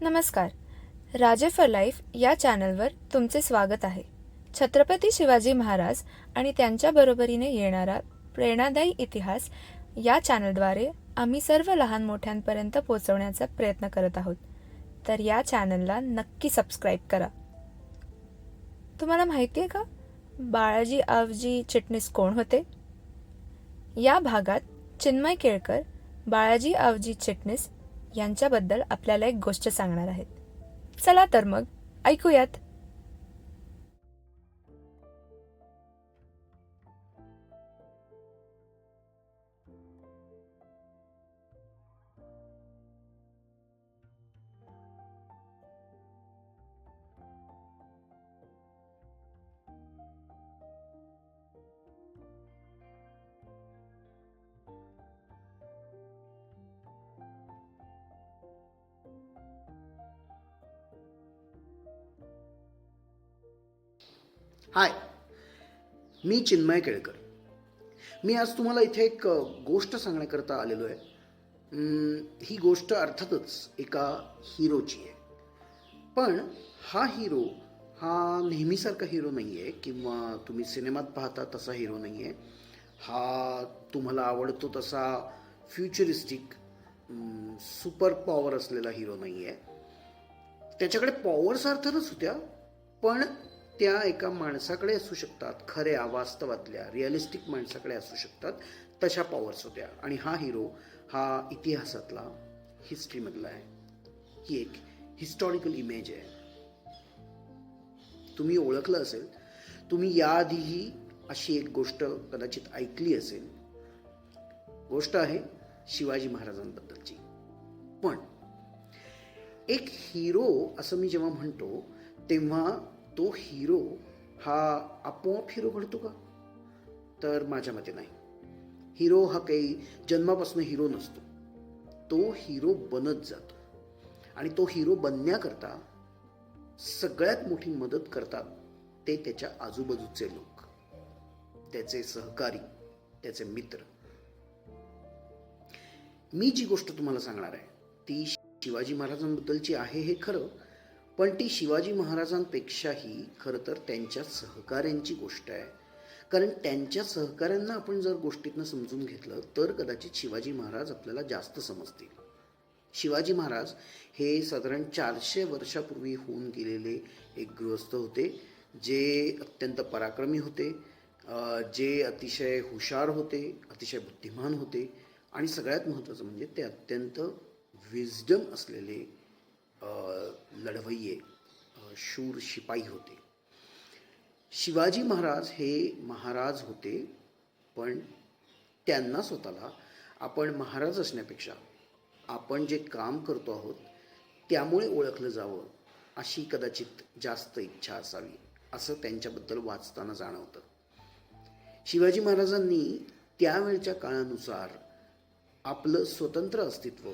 नमस्कार. राजे for life या चॅनलवर तुमचे स्वागत आहे. छत्रपती शिवाजी महाराज आणि त्यांच्या बरोबरीने येणारा प्रेरणादायी इतिहास या चॅनलद्वारे आम्ही सर्व लहान मोठ्यांपर्यंत पोहोचवण्याचा प्रयत्न करत आहोत. तर या चॅनलला नक्की सबस्क्राईब करा. तुम्हाला माहिती आहे का? बाळाजी आवजी चिटणीस कोण होते? या भागात चिन्मय केळकर बाळाजी आवजी चिटणीस यांच्याबद्दल आपल्याला एक गोष्ट सांगणार आहेत. चला तर मग ऐकूयात. हाय. मी चिन्मय केळकर. मी आज तुम्हाला इथे एक गोष्ट सांगण्याकरता आलेलो आहे. ही गोष्ट अर्थातच एका हिरोची आहे. पण हा हिरो हा नेहमीसारखा हिरो नाही आहे किंवा तुम्ही सिनेमात पाहता तसा हिरो नाही आहे हा तुम्हाला आवडतो तसा फ्युचरिस्टिक सुपर पॉवर असलेला हिरो नाही आहे त्याच्याकडे पॉवर्स अर्थातच होत्या पण त्या एका माणसाकडे असू शकतात. खऱ्या वास्तवातल्या रिअलिस्टिक माणसाकडे असू शकतात. तशा पॉवर्स होत्या. आणि हा हिरो हा इतिहासातला हिस्ट्रीमधला आहे. ही एक हिस्टॉरिकल इमेज आहे. तुम्ही ओळखलं असेल तुम्ही याआधीही अशी एक गोष्ट कदाचित ऐकली असेल. गोष्ट आहे शिवाजी महाराजांबद्दलची. पण एक हिरो असं मी जेव्हा म्हणतो तेव्हा तो हिरो हा आपोआप हिरो घडतो का? तर माझ्या मते नाही. हिरो हा काही जन्मापासून हिरो नसतो. तो हिरो बनत जातो. आणि तो हिरो बनण्याकरता सगळ्यात मोठी मदत करतात ते त्याच्या आजूबाजूचे लोक. त्याचे सहकारी त्याचे मित्र. मी जी गोष्ट तुम्हाला सांगणार आहे ती शिवाजी महाराजांबद्दलची आहे हे खरं पण ती शिवाजी महाराजांपेक्षाही खरं तर त्यांच्या सहकाऱ्यांची गोष्ट आहे. कारण त्यांच्या सहकाऱ्यांना आपण जर गोष्टीतनं समजून घेतलं तर कदाचित शिवाजी महाराज आपल्याला जास्त समजतील. शिवाजी महाराज हे साधारण चारशे वर्षापूर्वी होऊन गेलेले एक गृहस्थ होते जे अत्यंत पराक्रमी होते जे अतिशय हुशार होते अतिशय बुद्धिमान होते आणि सगळ्यात महत्त्वाचं म्हणजे ते अत्यंत विजडम असलेले लढवय्ये शूर शिपाई होते. शिवाजी महाराज हे महाराज होते पण त्यांना स्वतःला आपण महाराज असण्यापेक्षा आपण जे काम करतो आहोत त्यामुळे ओळखलं जावं अशी कदाचित जास्त इच्छा असावी असं त्यांच्याबद्दल वाचताना जाणवतं. शिवाजी महाराजांनी त्यावेळच्या काळानुसार आपलं स्वतंत्र अस्तित्व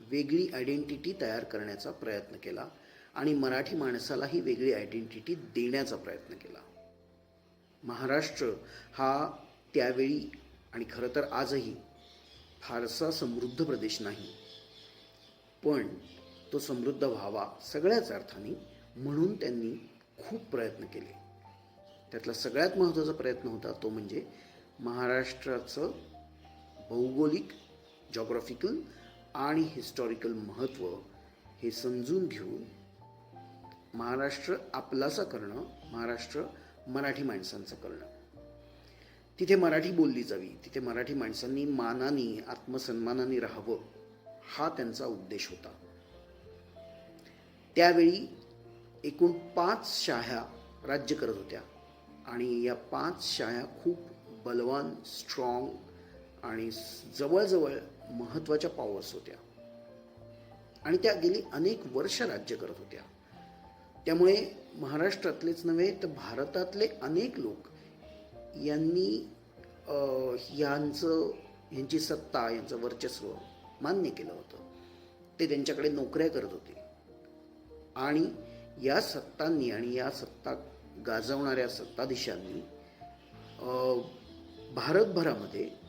वेगळी आयडेंटिटी तयार करण्याचा प्रयत्न केला आणि मराठी माणसालाही वेगळी आयडेंटिटी देण्याचा प्रयत्न केला. महाराष्ट्र हा त्यावेळी आणि खरं तर आजही फारसा समृद्ध प्रदेश नाही. पण तो समृद्ध व्हावा सगळ्याच अर्थाने म्हणून त्यांनी खूप प्रयत्न केले. त्यातला सगळ्यात महत्त्वाचा प्रयत्न होता तो म्हणजे महाराष्ट्राचं भौगोलिक जॉग्राफिकल आणि हिस्टॉरिकल महत्त्व हे समजून घेऊन महाराष्ट्र आपलासा करणं महाराष्ट्र मराठी माणसांचं करणं. तिथे मराठी बोलली जावी तिथे मराठी माणसांनी मानाने आत्मसन्मानाने राहावं हा त्यांचा उद्देश होता. त्यावेळी एकूण पाच शाह्या राज्य करत होत्या आणि या पाच शाह्या खूप बलवान स्ट्रॉंग आणि जवळजवळ महत्त्वाच्या पावर्स होत्या. आणि त्या गेली अनेक वर्ष राज्य करत होत्या. त्यामुळे महाराष्ट्रातलेच नव्हे तर भारतातले अनेक लोक यांनी यांचं यांची सत्ता यांचं वर्चस्व मान्य केलं होतं. ते त्यांच्याकडे नोकऱ्या करत होते. आणि या सत्तांनी आणि या सत्ता गाजवणाऱ्या सत्ताधीशांनी भारतभरामध्ये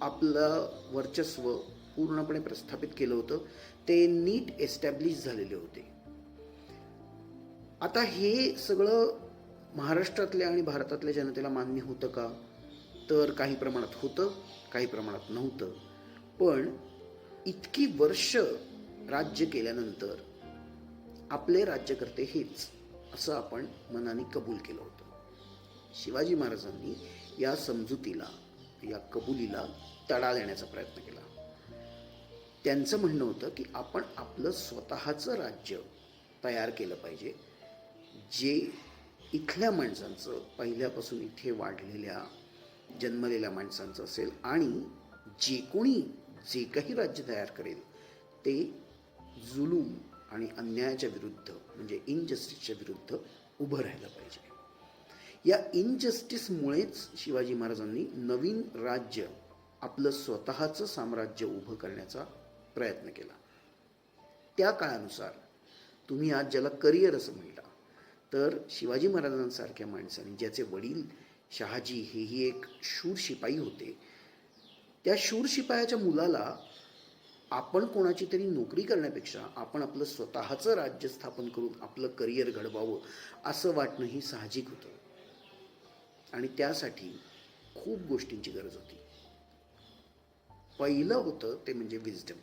आपलं वर्चस्व पूर्णपणे प्रस्थापित केलं होतं. ते नीट एस्टॅब्लिश झालेले होते. आता हे सगळं महाराष्ट्रातल्या आणि भारतातल्या जनतेला मान्य होतं का? तर काही प्रमाणात होतं काही प्रमाणात नव्हतं. पण इतकी वर्ष राज्य केल्यानंतर आपले राज्यकर्ते हेच असं आपण मनाने कबूल केलं होतं. शिवाजी महाराजांनी या समजुतीला या कबुलीला तडा देण्याचा प्रयत्न केला. त्यांचं म्हणणं होतं की आपण आपलं स्वतःचं राज्य तयार केलं पाहिजे जे इथल्या माणसांचं पहिल्यापासून इथे वाढलेल्या जन्मलेल्या माणसांचं असेल आणि जे कोणी जे काही राज्य तयार करेल ते जुलूम आणि अन्यायाच्या विरुद्ध म्हणजे इनजस्टिसच्या विरुद्ध उभं राहिलं पाहिजे. या इनजस्टिसमुळेच शिवाजी महाराजांनी नवीन राज्य आपलं स्वतःचं साम्राज्य उभं करण्याचा प्रयत्न केला. त्या काळानुसार तुम्ही आज ज्याला करिअर असं म्हणता तर शिवाजी महाराजांसारख्या माणसाने ज्याचे वडील शहाजी हेही एक शूर शिपाई होते त्या शूर शिपायाच्या मुलाला आपण कोणाची तरी नोकरी करण्यापेक्षा आपण आपलं स्वतःचं राज्य स्थापन करून आपलं करिअर घडवावं असं वाटणं ही साहजिक होतं. आणि त्यासाठी खूप गोष्टींची गरज होती. पहिलं होतं ते म्हणजे विजडम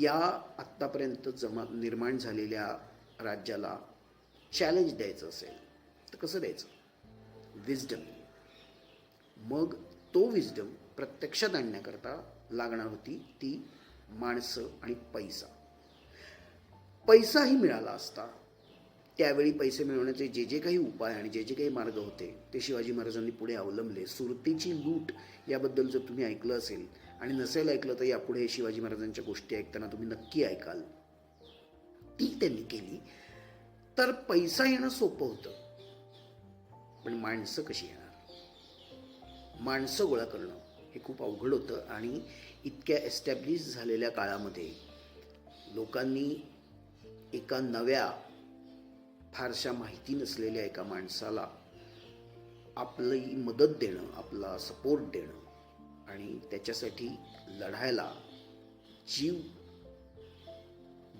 या आत्तापर्यंत जमा निर्माण झालेल्या राज्याला चॅलेंज द्यायचं असेल तर कसं द्यायचं? विजडम मग तो विजडम प्रत्यक्षात आणण्याकरता लागणार होती ती माणसं आणि पैसा. पैसाही मिळाला असता त्यावेळी पैसे मिळवण्याचे जे जे काही उपाय आणि जे जे काही मार्ग होते ते शिवाजी महाराजांनी पुढे अवलंबले. सुरतीची लूट याबद्दल जर तुम्ही ऐकलं असेल आणि नसेल ऐकलं तर यापुढे शिवाजी महाराजांच्या गोष्टी ऐकताना तुम्ही नक्की ऐकाल. ती त्यांनी केली. तर पैसा येणं सोपं होतं. पण माणसं कशी येणार? माणसं गोळा करणं हे खूप अवघड होतं आणि इतक्या एस्टॅब्लिश झालेल्या काळामध्ये लोकांनी एका नव्या फारशा माहिती नसलेल्या एका माणसाला आपली मदत देणं आपला सपोर्ट देणं आणि त्याच्यासाठी लढायला जीव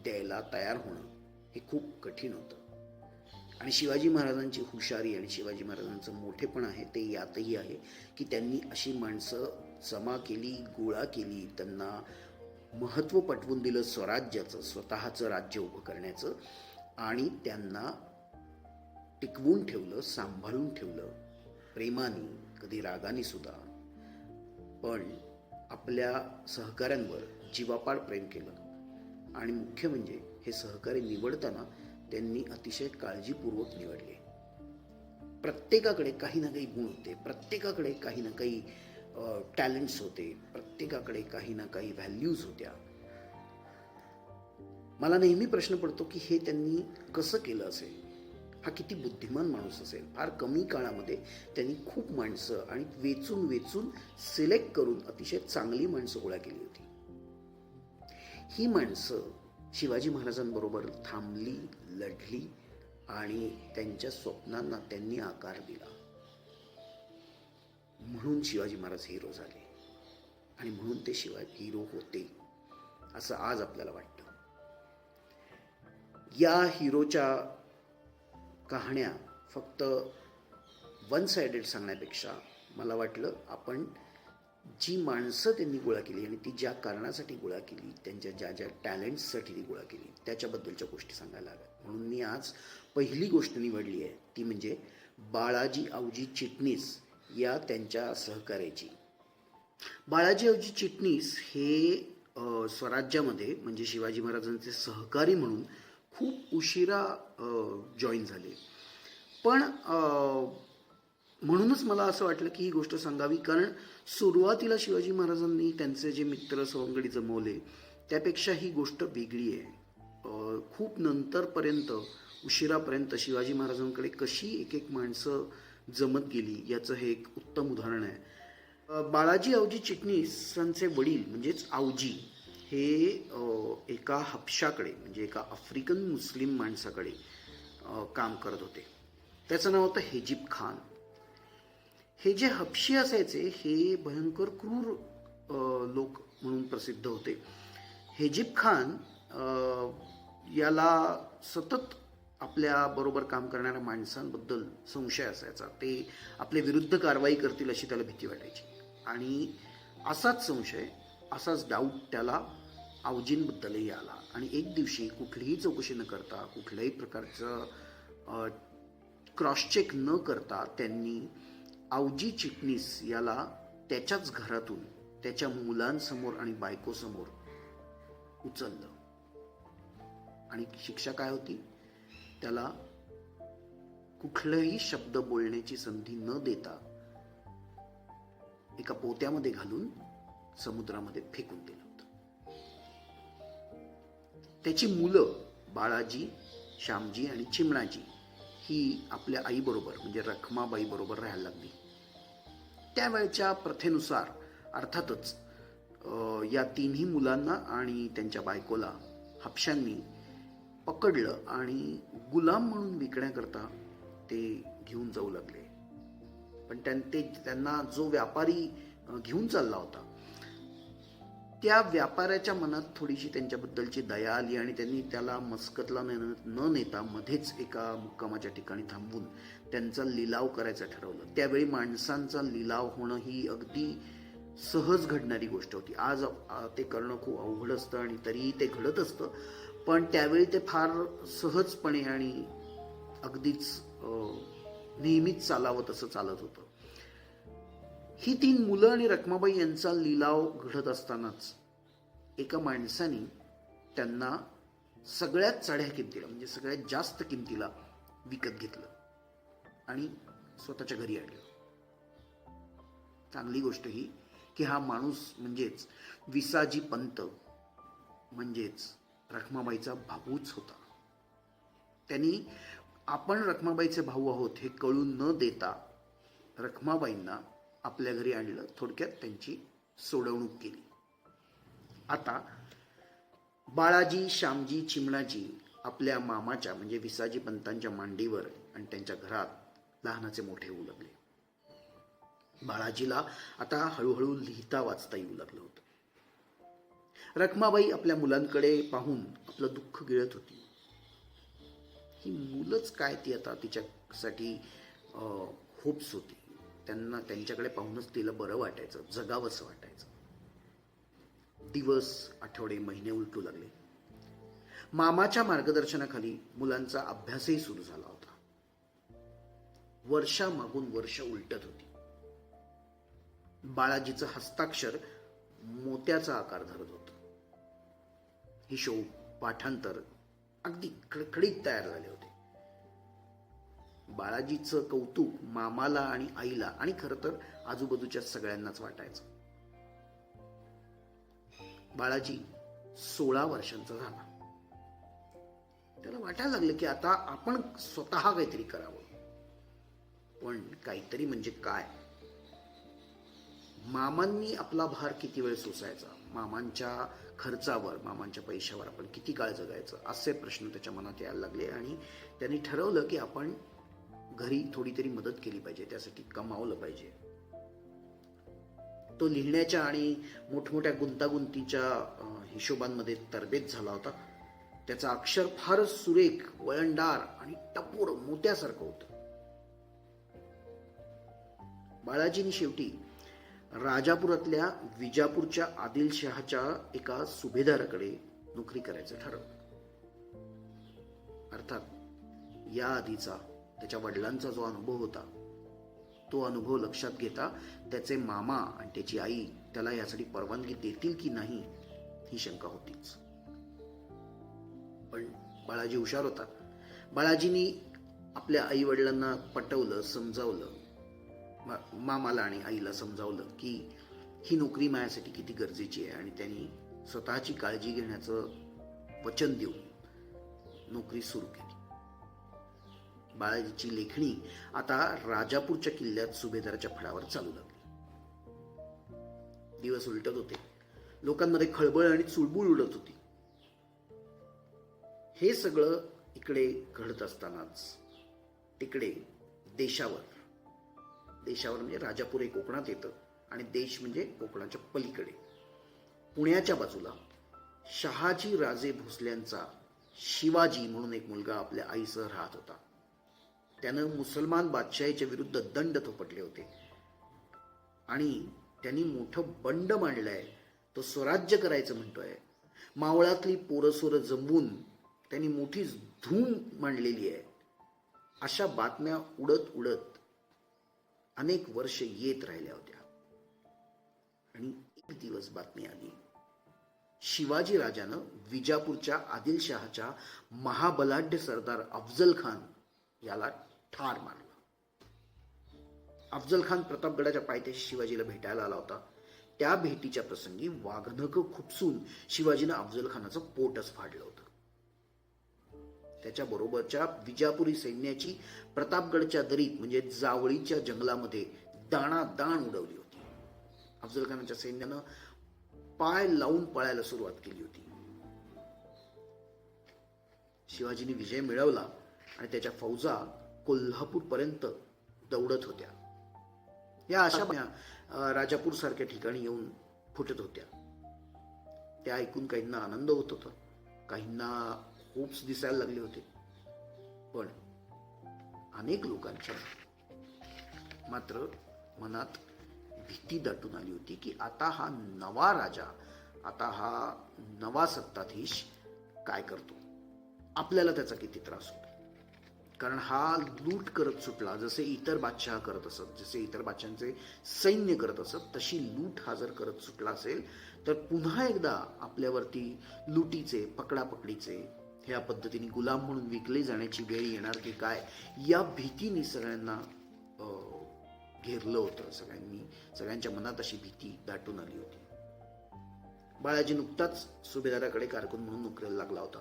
द्यायला तयार होणं हे खूप कठीण होतं. आणि शिवाजी महाराजांची हुशारी आणि शिवाजी महाराजांचं मोठेपण आहे ते यातही आहे की त्यांनी अशी माणसं जमा केली गोळा केली त्यांना महत्त्व पटवून दिलं स्वराज्याचं स्वतःचं राज्य उभं करण्याचं आणि त्यांना टिकवून ठेवलं सांभाळून ठेवलं. प्रेमाने कधी रागाने सुद्धा. पण आपल्या सहकाऱ्यांवर जीवापाड प्रेम केलं. आणि मुख्य म्हणजे हे सहकारी निवडताना त्यांनी अतिशय काळजीपूर्वक निवडले. प्रत्येकाकडे काही ना काही गुण होते प्रत्येकाकडे काही ना काही टॅलेंट्स होते प्रत्येकाकडे काही ना काही व्हॅल्यूज होत्या. मला नेहमी प्रश्न पडतो की हे त्यांनी कसं केलं असेल? हा किती बुद्धिमान माणूस असेल. फार कमी काळामध्ये त्यांनी खूप माणसं आणि वेचून वेचून सिलेक्ट करून अतिशय चांगली माणसं गोळा केली होती. ही माणसं शिवाजी महाराजांबरोबर थांबली लढली आणि त्यांच्या स्वप्नांना त्यांनी आकार दिला. म्हणून शिवाजी महाराज हिरो झाले आणि म्हणून ते शिवाय हिरो होते असं आज आपल्याला वाटतं. या हिरोच्या कहाण्या फक्त वन सायडेड सांगण्यापेक्षा मला वाटलं आपण जी माणसं त्यांनी गोळा केली आणि ती ज्या कारणासाठी गोळा केली त्यांच्या ज्या ज्या टॅलेंट्ससाठी ती गोळा केली त्याच्याबद्दलच्या गोष्टी सांगायला हव्यात म्हणून मी आज पहिली गोष्ट निवडली आहे. ती म्हणजे बाळाजी आवजी चिटणीस या त्यांच्या सहकार्याची. बाळाजी आवजी चिटणीस हे स्वराज्यामध्ये म्हणजे शिवाजी महाराजांचे सहकारी म्हणून खूप उशिरा जॉईन झाले. पण म्हणूनच मला असं वाटलं की ही गोष्ट सांगावी कारण सुरुवातीला शिवाजी महाराजांनी त्यांचे जे मित्र सवंगडी जमवले त्यापेक्षा ही गोष्ट वेगळी आहे. खूप नंतरपर्यंत उशिरापर्यंत शिवाजी महाराजांकडे कशी एक एक माणसं जमत गेली याचं हे एक उत्तम उदाहरण आहे. बाळाजी आवजी चिटणीसांचे वडील म्हणजेच आवजी हे एका हपशाकडे म्हणजे एका आफ्रिकन मुस्लिम माणसाकडे काम करत होते. त्याचं नाव होतं हेजीब खान. हे जे हपशी असायचे हे भयंकर क्रूर लोक म्हणून प्रसिद्ध होते. हेजीब खान याला सतत आपल्या बरोबर काम करणाऱ्या माणसांबद्दल संशय असायचा. ते आपले विरुद्ध कारवाई करतील अशी त्याला भीती वाटायची. आणि असाच संशय असाच डाऊट त्याला आवजींबद्दलही आला. आणि एक दिवशी कुठलीही चौकशी न करता कुठल्याही प्रकारचं क्रॉस चेक न करता त्यांनी आवजी चिटणीस याला त्याच्याच घरातून त्याच्या मुलांसमोर आणि बायकोसमोर उचललं. आणि शिक्षा काय होती? त्याला कुठलंही शब्द बोलण्याची संधी न देता एका पोत्यामध्ये घालून समुद्रामध्ये फेकून दिलं होतं. त्याची मुलं बाळाजी श्यामजी आणि चिमणाजी ही आपल्या आईबरोबर म्हणजे रखमाबाई बरोबर राहायला लागली. त्यावेळच्या प्रथेनुसार अर्थातच या तिन्ही मुलांना आणि त्यांच्या बायकोला हापशांनी पकडलं आणि गुलाम म्हणून विकण्याकरता ते घेऊन जाऊ लागले. पण त्यां ते त्यांना जो व्यापारी घेऊन चालला होता त्या व्यापाऱ्याच्या मनात थोडीशी त्यांच्याबद्दलची दया आली आणि त्यांनी त्याला मस्कतला न न नेता मध्येच एका मुक्कामाच्या ठिकाणी थांबून त्यांचा लिलाव करायचं ठरवलं. त्यावेळी माणसांचा लिलाव होणं ही अगदी सहज घडणारी गोष्ट होती. आज ते करणं खूप अवघड असतं आणि तरीही ते घडत असतं. पण त्यावेळी ते फार सहजपणे आणि अगदीच नेहमीच चालावं तसं चालत होतं. ही तीन मुलं आणि रखमाबाई यांचा लिलाव घडत असतानाच एका माणसाने त्यांना सगळ्यात चढ्या किमतीला म्हणजे सगळ्यात जास्त किमतीला विकत घेतलं आणि स्वतःच्या घरी आणलं. चांगली गोष्ट ही की हा माणूस म्हणजेच विसाजी पंत म्हणजेच रखमाबाईचा भाऊच होता. त्यांनी आपण रखमाबाईचे भाऊ आहोत हे कळून न देता रखमाबाईंना आपल्या घरी आणलं थोडक्यात त्यांची सोडवणूक केली. आता बाळाजी श्यामजी चिमणाजी आपल्या मामाच्या म्हणजे विसाजी पंतांच्या मांडीवर आणि त्यांच्या घरात लहानाचे मोठे होऊ लागले. बाळाजीला आता हळूहळू लिहिता वाचता येऊ लागलं होतं. रखमाबाई आपल्या मुलांकडे पाहून आपलं दुःख गिळत होती. ही मुलंच काय ती आता तिच्यासाठी होप्स होती. त्यांना त्यांच्याकडे पाहूनच तिला बरं वाटायचं जगावंसं वाटायचं. दिवस आठवडे महिने उलटू लागले. मामाच्या मार्गदर्शनाखाली मुलांचा अभ्यासही सुरू झाला होता. वर्षामागून वर्ष उलटत होती. बाळाजीचं हस्ताक्षर मोत्याचा आकार धरत होत. हिशोब पाठांतर अगदी खडखडीत तयार झाले होते. बाळाजीचं कौतुक मामाला आणि आईला आणि खरं तर आजूबाजूच्या सगळ्यांनाच वाटायचं. बाळाजी सोळा वर्षांचा झाला. त्याला वाटायला लागलं की आता आपण स्वतः काहीतरी करावं. पण काहीतरी म्हणजे काय? मामांनी आपला भार किती वेळ सोसायचा? मामांच्या खर्चावर मामांच्या पैशावर आपण किती काळ जगायचं? असे प्रश्न त्याच्या मनात यायला लागले आणि त्यांनी ठरवलं की आपण घरी थोडीतरी मदत केली पाहिजे त्यासाठी कमावलं पाहिजे. तो लिहिण्याच्या आणि मोठमोठ्या गुंतागुंतीच्या हिशोबांमध्ये तरबेज झाला होता. त्याचा अक्षर फारच सुरेख वळणदार आणि टपोर मोत्यासारखं होतं. बाळाजीने शेवटी राजापुरातल्या विजापूरच्या आदिलशहाच्या एका सुभेदाराकडे नोकरी करायचं ठरवलं. अर्थात या आधीचा त्याच्या वडिलांचा जो अनुभव होता तो अनुभव लक्षात घेता त्याचे मामा आणि त्याची आई त्याला यासाठी परवानगी देतील की नाही ही शंका होतीच. पण बाळाजी हुशार होता. बाळाजींनी आपल्या आई वडिलांना पटवलं समजावलं मामाला आणि आईला समजावलं की ही नोकरी माझ्यासाठी किती गरजेची आहे आणि त्यांनी स्वतःची काळजी घेण्याचं वचन देऊन नोकरी सुरू केली. बाळाजीची लेखणी आता राजापूरच्या किल्ल्यात सुभेदाराच्या फळावर चालू लागली. दिवस उलटत होते. लोकांमध्ये खळबळ आणि चुळबुळ उडत होती. हे सगळं इकडे घडत असतानाच तिकडे देशावर देशावर म्हणजे राजापूर हे कोकणात येतं आणि देश म्हणजे कोकणाच्या पलीकडे. पुण्याच्या बाजूला शहाजी राजे भोसल्यांचा शिवाजी म्हणून एक मुलगा आपल्या आईसह राहत होता. त्यानं मुसलमान बादशाहीच्या विरुद्ध दंड थोपटले होते. आणि त्यांनी मोठं बंड मांडलंय. तो स्वराज्य करायचं म्हणतोय. मावळातली पोरसोरं जमवून त्यांनी मोठी धूम मांडलेली आहे. अशा बातम्या उडत उडत अनेक वर्ष येत राहिल्या होत्या. आणि एक दिवस बातमी आली. शिवाजी राजानं विजापूरच्या आदिलशहाच्या महाबलाढ्य सरदार अफजल खान याला ठार मारला. अफजल खान प्रतापगडाच्या पायथ्याशी शिवाजीला भेटायला आला होता. त्या भेटीच्या प्रसंगी वाघनक खुपसून शिवाजीनं अफजल खानाचं पोटच फाडलं होतं. त्याच्या बरोबरच्या विजापुरी सैन्याची प्रतापगडच्या दरीत म्हणजे जावळीच्या जंगलामध्ये दाणादाण उडवली होती. अफजल खानाच्या सैन्यानं पाय लावून पळायला सुरुवात केली होती. शिवाजीने विजय मिळवला आणि त्याच्या फौजा कोल्हापूरपर्यंत दौडत होत्या. या अशा राजापूर सारख्या ठिकाणी येऊन फुटत होत्या. त्या ऐकून काहींना आनंद होत होता. काहींना होप्स दिसायला लागले होते. पण अनेक लोकांच्या मात्र मनात भीती दाटून आली होती की आता हा नवा राजा आता हा नवा सत्ताधीश काय करतो? आपल्याला त्याचा किती त्रास होतो? कारण हा लूट करत सुटला. जसे इतर बादशहा करत असत जसे इतर बादशांचे सैन्य करत असत तशी लूट हा जर करत सुटला असेल तर पुन्हा एकदा आपल्यावरती लुटीचे पकडापकडीचे ह्या पद्धतीने गुलाम म्हणून विकले जाण्याची वेळ येणार की काय या भीतीने सगळ्यांना घेरलं होतं. सगळ्यांनी सगळ्यांच्या मनात अशी भीती दाटून आली होती. बाळाजी नुकताच सुभेदाराकडे कारकून म्हणून नोकरीला लागला होता.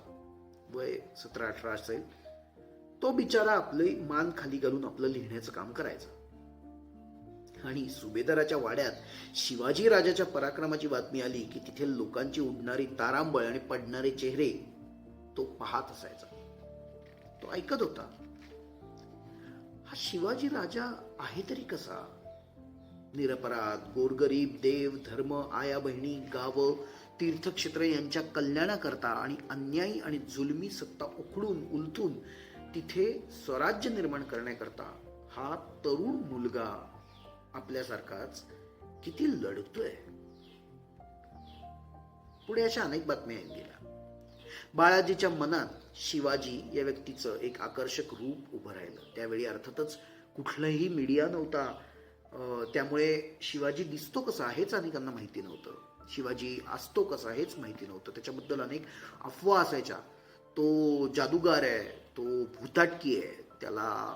वय सतरा अठरा असेल. तो बिचारा आपले मान खाली घालून आपलं लिहिण्याचं काम करायचा. आणि सुभेदाराच्या वाड्यात शिवाजी राजाच्या पराक्रमाची बातमी आली की तिथे लोकांची उडणारी तारांबळ आणि पडणारे चेहरे तो पाहत असायचा. तो ऐकत होता. हा शिवाजी राजा आहे तरी कसा? निरपराध गोरगरीब देव धर्म आया बहिणी गावं तीर्थक्षेत्र यांच्या कल्याणाकरता आणि अन्यायी आणि जुलमी सत्ता उखडून उलथून तिथे स्वराज्य निर्माण करण्याकरता हा तरुण मुलगा आपल्यासारखाच किती लढतोय. पुढे अशा अनेक बातम्या येत गेल्या. बाळाजीच्या मनात शिवाजी या व्यक्तीचं एक आकर्षक रूप उभं राहिलं. त्यावेळी अर्थातच कुठलाही मीडिया नव्हता. त्यामुळे शिवाजी दिसतो कसा हेच अनेकांना माहिती नव्हतं. शिवाजी असतो कसा हेच माहिती नव्हतं. त्याच्याबद्दल अनेक अफवा असायच्या. तो जादूगार आहे. तो भूताटकी आहे. त्याला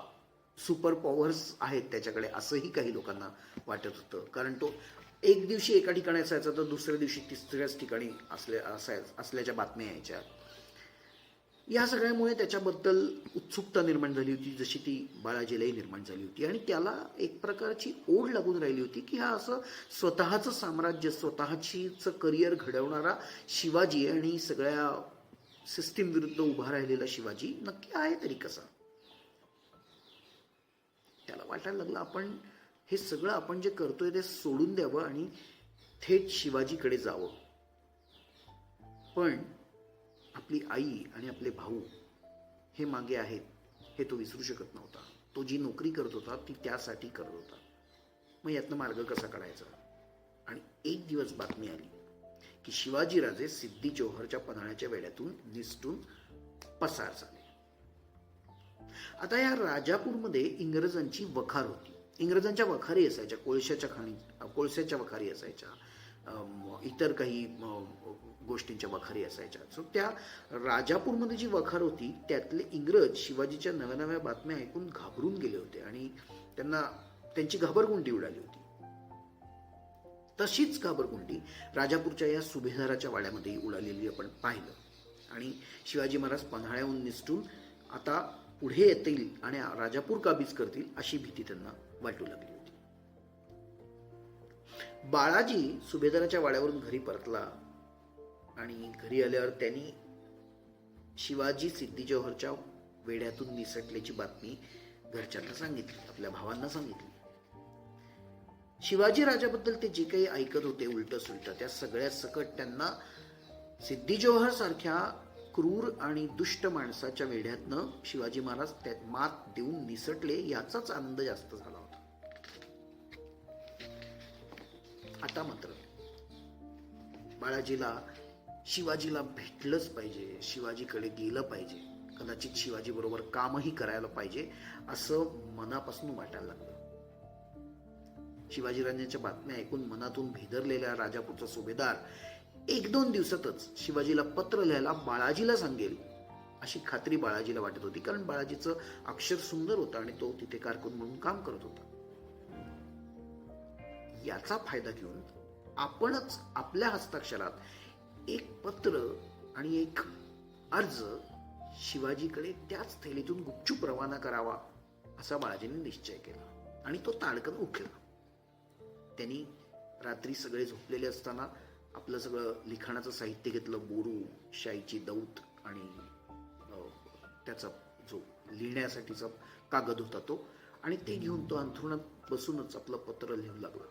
सुपर पॉवर्स आहेत त्याच्याकडे असंही काही लोकांना वाटत होतं. कारण तो एक दिवशी एका ठिकाणी असायचा तर दुसऱ्या दिवशी तिसऱ्याच ठिकाणी असल्या असाय असल्याच्या बातम्या यायच्या. या सगळ्यामुळे त्याच्याबद्दल उत्सुकता निर्माण झाली होती जशी ती बाळाजीलाही निर्माण झाली होती. आणि त्याला एक प्रकारची ओढ लागून राहिली होती की हा असं स्वतःचं साम्राज्य स्वतःचीच करिअर घडवणारा शिवाजी आणि सगळ्या सिस्टीम विरुद्ध उभा राहिलेला शिवाजी नक्की आहे तरी कसा? त्याला वाटायला लागलं आपण हे सगळं आपण जे करतोय ते सोडून द्यावं आणि थेट शिवाजीकडे जावं. पण आपली आई आणि आपले भाऊ हे मागे आहेत हे तो विसरू शकत नव्हता. तो जी नोकरी करत होता ती त्यासाठी करत होता. मग यातनं मार्ग कसा काढायचा? आणि एक दिवस बातमी आली. की शिवाजीराजे सिद्धी जौहरच्या पन्हाळ्याच्या वेड्यातून निसटून पसार झाले. आता या राजापूरमध्ये इंग्रजांची वखार होती. इंग्रजांच्या वखारी असायच्या कोळशाच्या खाणी कोळशाच्या वखारी असायच्या इतर काही गोष्टींच्या वखारी असायच्या. सो त्या राजापूरमध्ये जी वखार होती त्यातले इंग्रज शिवाजीच्या नव्या नव्या बातम्या ऐकून घाबरून गेले होते आणि त्यांना त्यांची घाबरगुंडी उडाली होती. तशीच काबरकुंडी राजापूरच्या या सुभेदाराच्या वाड्यामध्ये उडालेली आपण पाहिलं. आणि शिवाजी महाराज पन्हाळ्याहून निसटून आता पुढे येतील आणि राजापूर काबीज करतील अशी भीती त्यांना वाटू लागली होती. बाळाजी सुभेदाराच्या वाड्यावरून घरी परतला आणि घरी आल्यावर त्यांनी शिवाजी सिद्धी जौहरच्या वेड्यातून निसटल्याची बातमी घरच्यांना सांगितली आपल्या भावांना सांगितली. शिवाजी राजाबद्दल ते जे काही ऐकत होते उलट सुलट त्या सगळ्या सकट त्यांना सिद्धी जोहर सारख्या क्रूर आणि दुष्ट माणसाच्या वेढ्यातनं शिवाजी महाराज त्यात मात देऊन निसटले याचाच आनंद जास्त झाला होता. आता मात्र बाळाजीला शिवाजीला भेटलंच पाहिजे शिवाजीकडे गेलं पाहिजे. कदाचित शिवाजी बरोबर कामही करायला पाहिजे असं मनापासून वाटायला लागलं. शिवाजीराजांच्या बातम्या ऐकून मनातून भिदरलेल्या राजापूरचा सुभेदार एक दोन दिवसातच शिवाजीला पत्र लिहायला बाळाजीला सांगेल अशी खात्री बाळाजीला वाटत होती. कारण बाळाजीचं अक्षर सुंदर होतं आणि तो तिथे कारकून म्हणून काम करत होता. याचा फायदा घेऊन आपणच आपल्या हस्ताक्षरात एक पत्र आणि एक अर्ज शिवाजीकडे त्याच थैलीतून गुपचूप रवाना करावा असा बाळाजीने निश्चय केला. आणि तो ताडकन उठला. त्यांनी रात्री सगळे झोपलेले असताना आपलं सगळं लिखाणाचं साहित्य घेतलं बोरू शाईची दौत आणि त्याचा जो लिहिण्यासाठीचा कागद होता तो. आणि ते घेऊन तो अंथरुणात बसूनच आपलं पत्र लिहू लागला.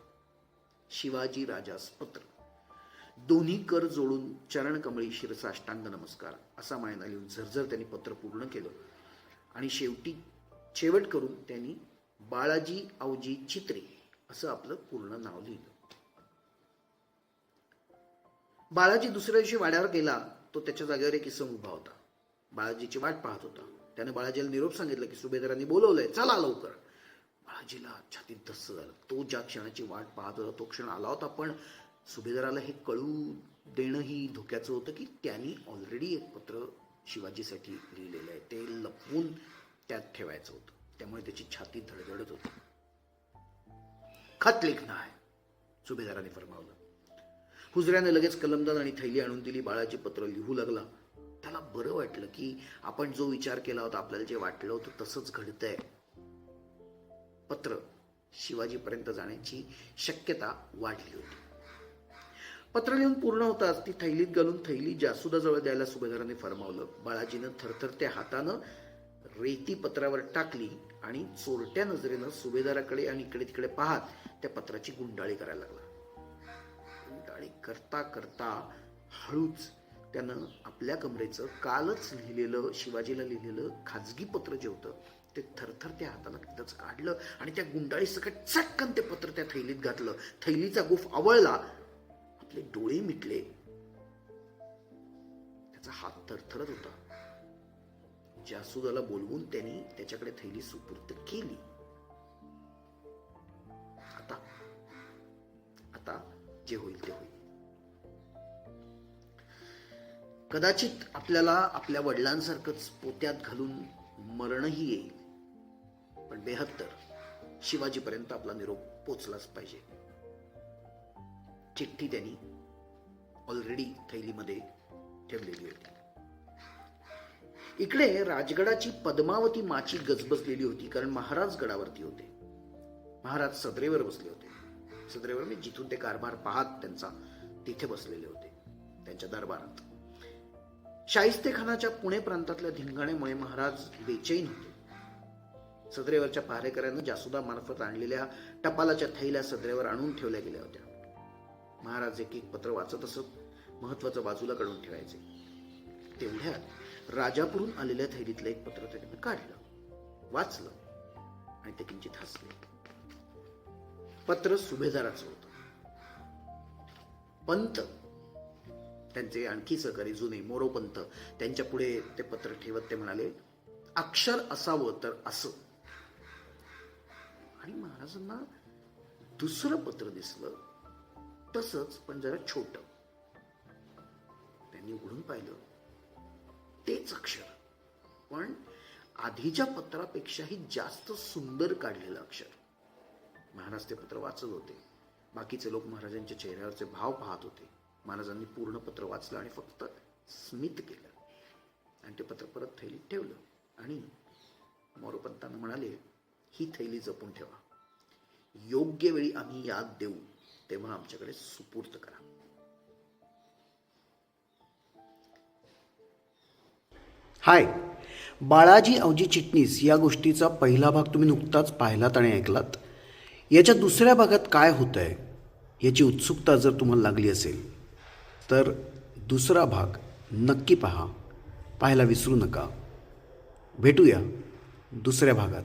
शिवाजी राजास पत्र. दोन्ही कर जोडून चरण कमळी शिरसाष्टांग नमस्कार असा मायना लिहून झरझर त्यांनी पत्र पूर्ण केलं. आणि शेवटी शेवट करून त्यांनी बाळाजी आवजी चित्रे असं आपलं पूर्ण नाव लिहिलं. बाळाजी दुसऱ्या दिवशी वाड्यावर गेला तो त्याच्या जागेवर एक इसम उभा होता. बाळाजीची वाट पाहत होता. त्याने बाळाजीला निरोप सांगितलं की सुभेदारांनी बोलवलंय चला लवकर. बाळाजीला छातीत धस्स झालं. तो ज्या क्षणाची वाट पाहत होता तो क्षण आला होता पण सुभेदाराला हे कळू देणंही धोक्याचं होतं की त्यांनी ऑलरेडी एक पत्र शिवाजीसाठी लिहिलेलं आहे. ते लपवून त्यात ठेवायचं होतं. त्यामुळे त्याची छाती धडधडत होती. खत लिखणं आहे. सुभेदाराने फरमावलं. हुजऱ्याने लगेच कलमदान आणि थैली आणून दिली बाळाचे पत्र लिहू लागला. त्याला बरं वाटलं की आपण जो विचार केला होता आपल्याला जे वाटलं होतं तसंच घडतंय. पत्र शिवाजीपर्यंत जाण्याची शक्यता वाढली होती. पत्र लिहून पूर्ण होताच ती थैलीत घालून थैली जासुदाजवळ द्यायला सुभेदाराने फरमावलं. बाळाजीनं थरथरत्या हातानं रेती पत्रावर टाकली आणि चोरट्या नजरेनं सुभेदाराकडे आणि इकडे तिकडे पाहत त्या पत्राची गुंडाळी करायला लागला. गुंडाळी करता करता हळूच त्यानं आपल्या कमरेचं कालच लिहिलेलं शिवाजीला लिहिलेलं खाजगी पत्र जे होतं ते थरथर त्या हाताला तिथंच काढलं आणि त्या गुंडाळी सकट चटकन ते पत्र त्या थैलीत घातलं. थैलीचा गुफ आवळला. आपले डोळे मिटले. त्याचा हात थरथरत होता. जासुदाला बोलवून त्यांनी त्याच्याकडे थैली सुपूर्त केली. आता आता जे होईल ते होईल. कदाचित आपल्याला आपल्या वडिलांसारखंच पोत्यात घालून मरणही येईल. पण बेहत्तर शिवाजीपर्यंत आपला निरोप पोचलाच पाहिजे. चिठ्ठी त्यांनी ऑलरेडी थैलीमध्ये ठेवलेली होती. इकडे राजगडाची पद्मावती माची गजबजलेली होती कारण महाराज गडावरती होते. महाराज सदरेवर बसले होते. सदरेवर मी जिथून ते कारभार पाहत त्यांचा तिथे बसलेले होते त्यांच्या दरबारात. शाहिस्ते खानाच्या पुणे प्रांतातल्या धिंगाण्यामुळे महाराज बेचैन होते. सदरेवरच्या पहारेकऱ्यानं जासुदा मार्फत आणलेल्या टपालाच्या थैल्या सदरेवर आणून ठेवल्या गेल्या होत्या. महाराज एक एक पत्र वाचत असत महत्वाचं बाजूला काढून ठेवायचे. तेवढ्यात राजापुरून आलेल्या थैलीतलं एक पत्र त्याने काढलं वाचलं आणि ते किंचित हसले. पत्र सुभेदाराचं होतं. पंत त्यांचे आणखी सहकारी जुने मोरोपंत त्यांच्या पुढे ते पत्र ठेवत ते म्हणाले अक्षर असावं तर असं. आणि महाराजांना दुसरं पत्र दिसलं तसंच पण जरा छोट. त्यांनी उघडून पाहिलं. तेच अक्षर. पण आधीच्या पत्रापेक्षाही जास्त सुंदर काढलेलं अक्षर. महाराज ते पत्र वाचत होते. बाकीचे लोक महाराजांच्या चेहऱ्यावरचे भाव पाहत होते. महाराजांनी पूर्ण पत्र वाचलं आणि फक्त स्मित केलं. आणि ते पत्र परत थैलीत ठेवलं. आणि मोरोपंतांना म्हणाले ही थैली जपून ठेवा. योग्य वेळी आम्ही याद देऊ तेव्हा आमच्याकडे सुपूर्त करा. हाय. बाळाजी अवजी चिटणीस या गोष्टीचा पहिला भाग तुम्ही नुकताच पाहिलात आणि ऐकलात. याच्या दुसऱ्या भागात काय होतं आहे याची उत्सुकता जर तुम्हाला लागली असेल तर दुसरा भाग नक्की पहा. पाहायला विसरू नका. भेटूया दुसऱ्या भागात.